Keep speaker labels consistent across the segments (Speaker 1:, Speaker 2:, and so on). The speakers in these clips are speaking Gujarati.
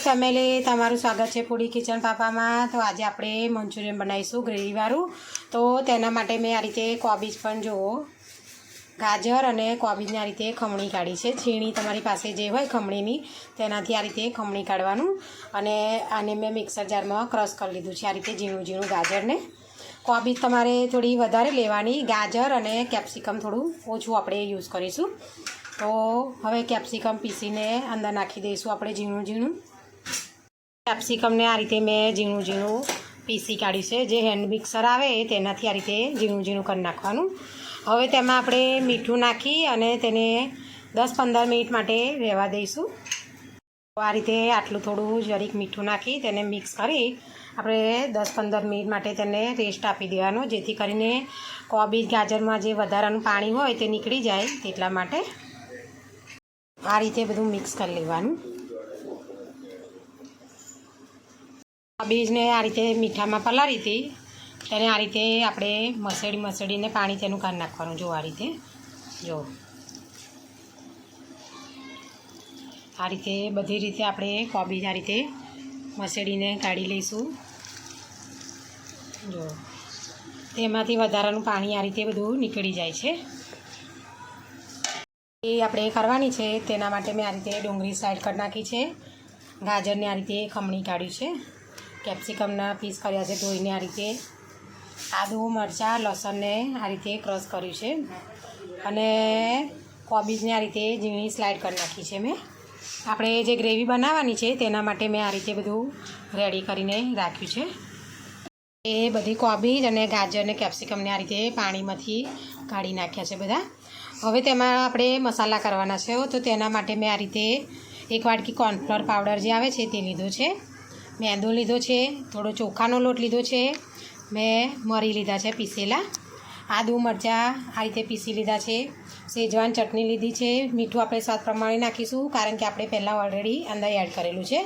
Speaker 1: ફેમિલી, તમારું સ્વાગત છે પૂડી કિચન પાપામાં. તો આજે આપણે મંચુરિયન બનાવીશું ગ્રેવીવાળું. તો તેના માટે મેં આ રીતે કોબીજ પણ જુઓ. ગાજર અને કોબીજને આ રીતે ખમણી કાઢી છે. છીણી તમારી પાસે જે હોય ખમણીની, તેનાથી આ રીતે ખમણી કાઢવાનું. અને આને મેં મિક્સર જારમાં ક્રશ કરી લીધું છે, આ રીતે ઝીણું ઝીણું ગાજરને. કોબીજ તમારે થોડી વધારે લેવાની. ગાજર અને કેપ્સિકમ થોડું ઓછું આપણે યુઝ કરીશું. તો હવે કેપ્સિકમ પીસીને અંદર નાખી દઈશું આપણે ઝીણું ઝીણું. કેપ્સિકમને આ રીતે મેં ઝીણું ઝીણું પીસી કાઢ્યું છે. જે હેન્ડ મિક્સર આવે તેનાથી આ રીતે ઝીણું ઝીણું કરી નાખવાનું. હવે તેમાં આપણે મીઠું નાખી અને તેને દસ પંદર મિનિટ માટે રહેવા દઈશું. આ રીતે આટલું થોડું જરીક મીઠું નાખી તેને મિક્સ કરી આપણે દસ પંદર મિનિટ માટે તેને રેસ્ટ આપી દેવાનો. જેથી કરીને કોબીજ, ગાજરમાં જે વધારાનું પાણી હોય તે નીકળી જાય તેટલા માટે. આ રીતે બધું મિક્સ કરી લેવાનું આ બીજને આ રીતે મીઠામાં પલાળી હતી. તેને આ રીતે આપણે મસળી મસળીને પાણી તેનું કાઢી નાખવાનું. જો આ રીતે. જો. આ રીતે બધી રીતે આપણે કોબીજ આ રીતે મસળીને કાઢી લઈશું. જો. તેમાંથી વધારાનું પાણી આ રીતે બધું નીકળી જાય છે. એ આપણે કરવાની છે. તેના માટે મેં આ રીતે ડુંગળી સાઈડ કરી નાખી છે. ગાજરને આ રીતે ખમણી કાઢ્યું છે. કેપ્સિકમના પીસ કર્યા છે ધોઈને આ રીતે. આદું મરચાં, લસણને આ રીતે ક્રશ કર્યું છે. અને કોબીજને આ રીતે ઝીણી સ્લાઇડ કરી નાખી છે મેં. આપણે જે ગ્રેવી બનાવવાની છે તેના માટે મેં આ રીતે બધું રેડી કરીને રાખ્યું છે. એ બધી કોબીજ અને ગાજર અને કેપ્સિકમને આ રીતે પાણીમાંથી કાઢી નાખ્યા છે બધા. હવે તેમાં આપણે મસાલા કરવાના છે તો તેના માટે મેં આ રીતે એક વાટકી કોર્નફ્લોર પાવડર જે આવે છે તે લીધો છે. મેંદો લીધો છે, થોડો ચોખાનો લોટ લીધો છે, મેં મરી લીધા છે, પીસેલા. આદુ મરચાં આ રીતે પીસી લીધા છે, શેજવાન ચટણી લીધી છે, મીઠું આપણે સ્વાદ પ્રમાણે નાખીશું, કારણ કે આપણે પહેલાં ઓલરેડી અંદર એડ કરેલું છે.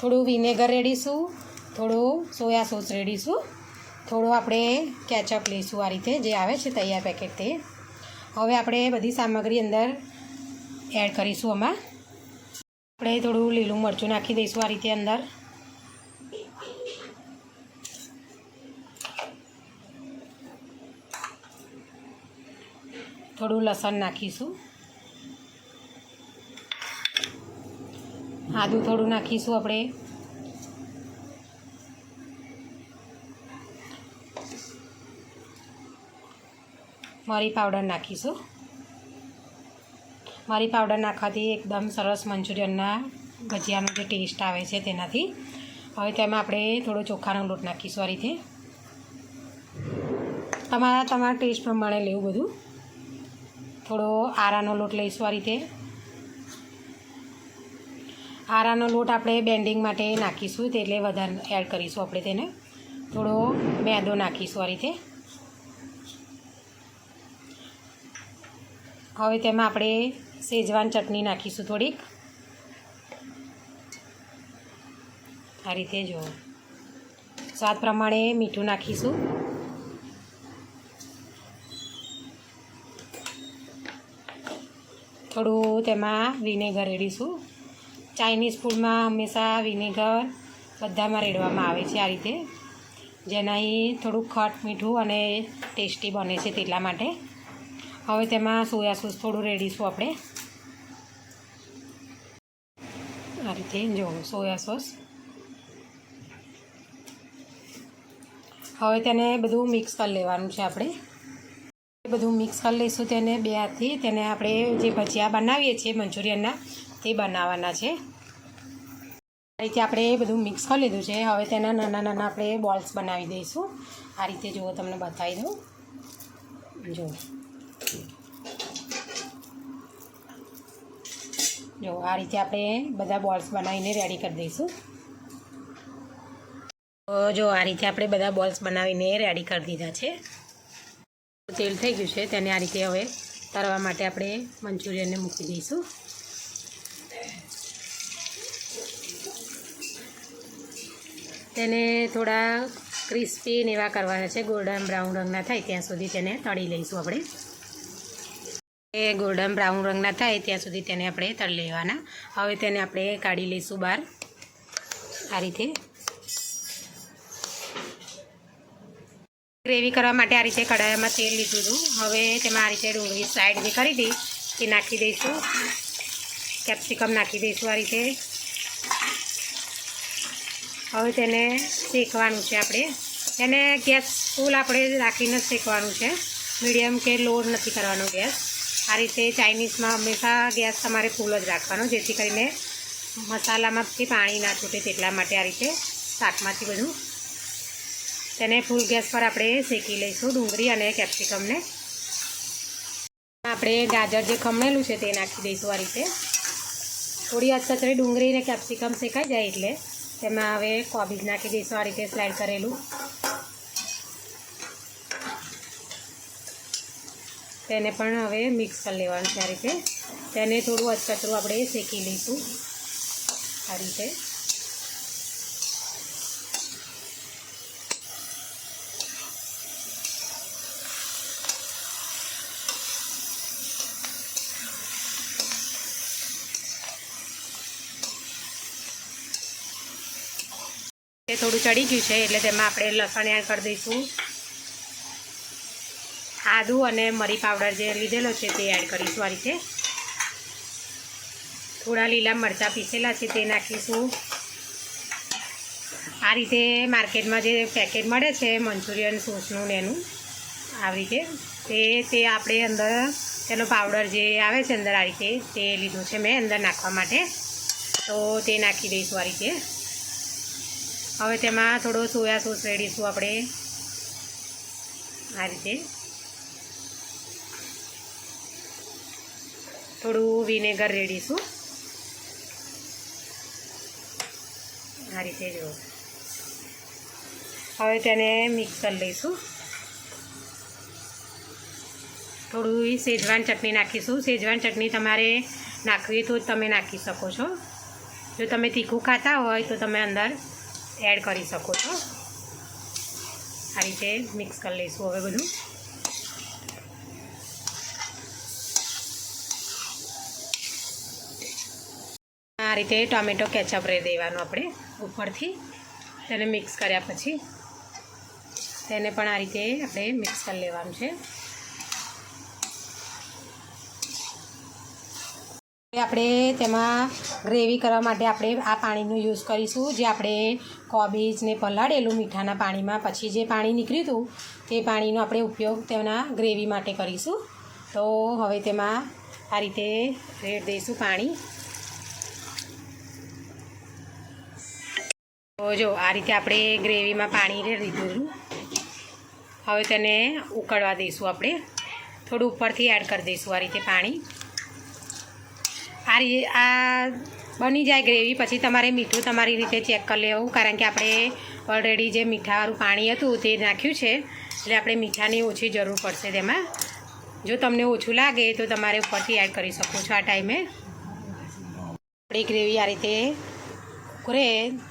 Speaker 1: થોડું વિનેગર રેડીશું, થોડું સોયા સોસ રેડીશું, થોડું આપણે કેચઅપ લઈશું આ રીતે, જે આવે છે તૈયાર પેકેટ તે. હવે આપણે બધી સામગ્રી અંદર એડ કરીશું આમાં. આપણે થોડું લીલું મરચું નાખી દઈશું આ રીતે અંદર. થોડું લસણ નાખીશું. આદું થોડું નાખીશું આપણે. મરી પાવડર નાખીશું. મરી પાવડર નાખવાથી એકદમ સરસ મંચુરિયનના ભજીયાનો જે ટેસ્ટ આવે છે તેનાથી. હવે તેમાં આપણે થોડો ચોખાનો લોટ નાખીશું આ રીતે. તમારા તમારા ટેસ્ટ પ્રમાણે લેવું બધું. થોડો આરાનો લોટ લઈશું આ રીતે. આરાનો લોટ આપણે બેન્ડિંગ માટે નાખીશું એટલે વધારે એડ કરીશું આપણે તેને. થોડો મેદો નાખીશું આ રીતે. હવે તેમાં આપણે શેજવાન ચટણી નાખીશું થોડીક. આ રીતે જો. સ્વાદ પ્રમાણે મીઠું નાખીશું. થોડું તેમાં વિનેગર રેડીશું ચાઇનીઝ ફૂડમાં હંમેશા વિનેગર બધામાં રેડવામાં આવે છે આ રીતે. જેનાથી થોડું ખટ, મીઠું અને ટેસ્ટી બને છે તેટલા માટે. હવે તેમાં સોયા સોસ થોડું રેડીશું આપણે. આ રીતે જો, સોયા સોસ. હવે તેને બધું મિક્સ કરી લેવાનું છે આપણે. બધું મિક્સ કરી લઈશું તેને બે હાથથી. તેને આપણે જે ભજીયા બનાવીએ છીએ મંચુરિયનના, તે બનાવવાના છે. આ રીતે આપણે બધું મિક્સ કરી લીધું છે. હવે તેના નાના નાના આપણે બોલ્સ બનાવી દઈશું. આ રીતે જુઓ તમને બતાવી દઉં. જુઓ. જો આ રીતે આપણે બધા બોલ્સ બનાવીને રેડી કરી દઈશું. જો આ રીતે આપણે બધા બોલ્સ બનાવીને રેડી કરી દીધા છે. તેલ થઈ ગયું છે તેને આ રીતે હવે તળવા માટે આપણે મંચુરિયનને મૂકી દઈશું. તેને થોડા ક્રિસ્પી ને એવા કરવાના છે, ગોલ્ડન બ્રાઉન રંગના થાય ત્યાં સુધી તેને તળી લઈશું આપણે. એ ગોલ્ડન બ્રાઉન રંગના થાય ત્યાં સુધી તેને આપણે તળી લેવાના. હવે તેને આપણે કાઢી લઈશું બહાર. આ રીતે ગ્રેવી કરવા માટે આ રીતે કઢાઈમાં તેલ લીધું હતું. હવે તેમાં આ રીતે ડુંગળી સાઈડ જે કરી હતી, એ નાખી દઈશું. કેપ્સિકમ નાખી દઈશું આ રીતે. હવે તેને શેકવાનું છે આપણે. તેને ગેસ ફૂલ આપણે રાખીને શેકવાનું છે. મીડિયમ કે લોડ નથી કરવાનો ગેસ. આ રીતે ચાઇનીઝમાં હંમેશા ગેસ તમારે ફૂલ જ રાખવાનો, જેથી કરીને મસાલામાંથી પાણી ના છૂટે તેટલા માટે આ રીતે શાકમાંથી બધું તેને ફૂલ ગેસ પર આપણે શેકી લઈશું ડુંગળી અને કેપ્સિકમને આપણે ગાજર જે ખમણેલું છે તે નાખી દઈશું આ રીતે. થોડી અચકચરી ડુંગળી અને કેપ્સિકમ શેકાઈ જાય એટલે તેમાં હવે કોબીજ નાખી દઈશું આ રીતે સ્લાઇડ કરેલું. તેને પણ હવે મિક્સ કરી લેવાનું છે આ રીતે. તેને થોડું અચકચરું આપણે શેકી લઈશું આ રીતે. તે થોડું ચડી ગયું છે, એટલે તેમાં આપણે લસણ એડ કરી દઈશું. આદું અને મરી પાવડર જે લીધેલો છે તે એડ કરીશું આ રીતે. થોડા લીલા મરચાં પીસેલા છે તે નાખીશું. આ રીતે માર્કેટમાં જે પેકેટ મળે છે, મંચુરિયન સોસનું ને એનું, આવી રીતે તે તે આપણે અંદર તેનો પાવડર જે આવે છે અંદર આ રીતે તે લીધું છે મેં અંદર નાખવા માટે. તો તે નાખી દઈશું આ રીતે. હવે તેમાં થોડો સોયા સોસ રેડીશું આપણે. આ રીતે. થોડું વિનેગર રેડીશું. આ રીતે જો. હવે તેને મિક્સ કરી લઈશું. થોડું સેજવાન ચટણી નાખીશું. સેજવાન ચટણી તમારે નાખવી તો જ તમે નાખી શકો છો. જો તમે તીખું ખાતા હોય તો તમે અંદર એડ કરી શકો છો. આ રીતે મિક્સ કરી લઈશું હવે બધું. આ રીતે ટોમેટો કેચઅપ રહી દેવાનું આપણે ઉપરથી. તેને મિક્સ કર્યા પછી તેને પણ આ રીતે આપણે મિક્સ કરી લેવાનું છે. આપણે તેમાં ગ્રેવી કરવા માટે આપણે આ પાણીનો યુઝ કરીશું. જે આપણે કોબીજને પલાળેલું મીઠાના પાણીમાં, પછી જે પાણી નીકળ્યું હતું, તે પાણીનો આપણે ઉપયોગ તેના ગ્રેવી માટે કરીશું. તો હવે તેમાં આ રીતે રેડ દઈશું પાણી. તો જો, આ રીતે આપણે ગ્રેવીમાં પાણી રેડ દીધું હવે તેને ઉકળવા દઈશું આપણે. થોડું ઉપરથી એડ કરી દઈશું આ રીતે પાણી. આ રી આ બની જાય ગ્રેવી, પછી તમારે મીઠું તમારી રીતે ચેક કરી લેવું, કારણ કે આપણે ઓલરેડી જે મીઠાવાળું પાણી હતું તે નાખ્યું છે, એટલે આપણે મીઠાની ઓછી જરૂર પડશે તેમાં. જો તમને ઓછું લાગે તો તમારે ઉપરથી એડ કરી શકો છો આ ટાઈમે. આપણી ગ્રેવી આ રીતે ઉકળે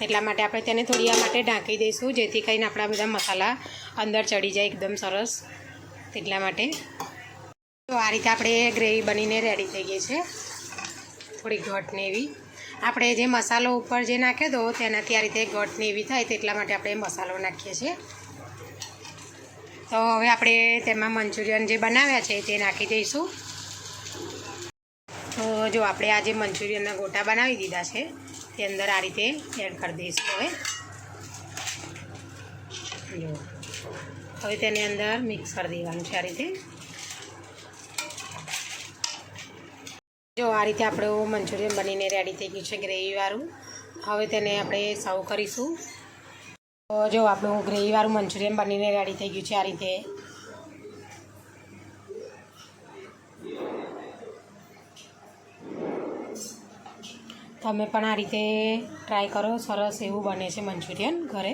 Speaker 1: એટલા માટે આપણે તેને થોડી આ માટે ઢાંકી દઈશું, જેથી કરીને આપણા બધા મસાલા અંદર ચડી જાય એકદમ સરસ એટલા માટે. તો આ રીતે આપણે ગ્રેવી બનીને રેડી થઈ ગઈ છે. થોડી ઘટને એવી આપણે જે મસાલો ઉપર જે નાખ્યો હતો તેનાથી આ રીતે ઘટને એવી થાય તેટલા માટે આપણે મસાલો નાખીએ છીએ. તો હવે આપણે તેમાં મંચુરિયન જે બનાવ્યા છે તે નાખી દઈશું. તો જો આપણે આ જે મંચુરિયનના ગોટા બનાવી દીધા છે, તે અંદર આ રીતે એડ કરી દઈશું હવે. જો. હવે તેની અંદર મિક્સ કરી દેવાનું છે આ રીતે. જો, આ રીતે આપણું મંચુરિયન બનીને રેડી થઈ ગયું છે ગ્રેવીવાળું હવે તેને આપણે સર્વ કરીશું. તો જો, આપણું ગ્રેવીવાળું મંચુરિયન બનીને રેડી થઈ ગયું છે આ રીતે. તમે પણ આ રીતે ટ્રાય કરો. સરસ એવું બને છે મંચુરિયન ઘરે.